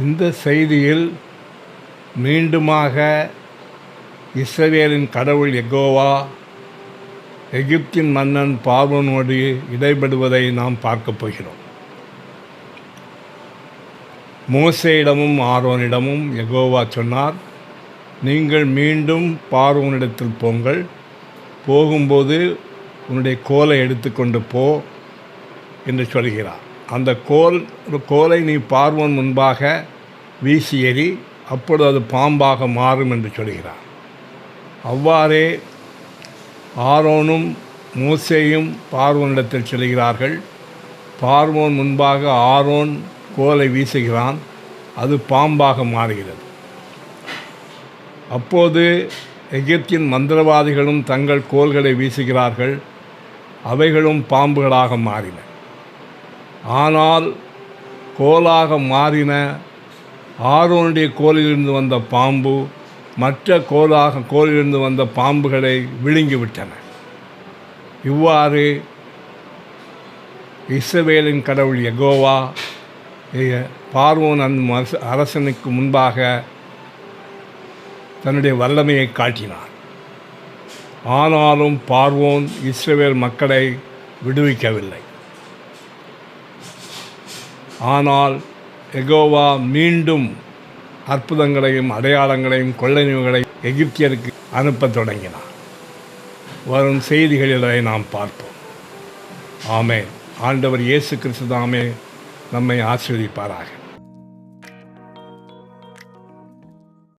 இந்த செய்தியில் மீண்டுமாக இஸ்ரவேலின் கடவுள் எகோவா எகிப்தின் மன்னன் பார்வனோடு இடைபடுவதை நாம் பார்க்கப் போகிறோம். மோசையிடமும் ஆரோனிடமும் எகோவா சொன்னார் நீங்கள் மீண்டும் பார்வோனிடத்தில் போங்கள். போகும்போது உன்னுடைய கோலை எடுத்துக்கொண்டு போ என்று சொல்கிறார். அந்த கோல் ஒரு கோலை நீ பார்வோன் முன்பாக வீசி எறி அப்பொழுது அது பாம்பாக மாறும் என்று சொல்கிறார் அவ்வாறே ஆரோனும் மூசேயும் பார்வோனிடத்தில் செல்கிறார்கள். பார்வோன் முன்பாக ஆரோன் கோலை வீசுகிறான் அது பாம்பாக மாறுகிறது. அப்போது எகிப்தின் மந்திரவாதிகளும் தங்கள் கோல்களை வீசுகிறார்கள் அவைகளும் பாம்புகளாக மாறின. ஆனால் கோலாக மாறின ஆரோனுடைய கோலிலிருந்து வந்த பாம்பு மற்ற கோலாக கோலிலிருந்து வந்த பாம்புகளை விழுங்கிவிட்டன. இவ்வாறு இஸ்ரவேலின் கடவுள் எகோவா பார்வோன் அந்த அரசனுக்கு முன்பாக தன்னுடைய வல்லமையை காட்டினார். ஆனாலும் பார்வோன் இஸ்ரவேல் மக்களை விடுவிக்கவில்லை. ஆனால் எகோவா மீண்டும் அற்புதங்களையும் அடையாளங்களையும் கொள்ளை எகிப்தியருக்கு அனுப்பத் தொடங்கினார். வரும் செய்திகளிலே நாம் பார்ப்போம். ஆமே ஆண்டவர் இயேசு கிறிஸ்து தாமே நம்மை ஆசீர்வதிப்பாராக.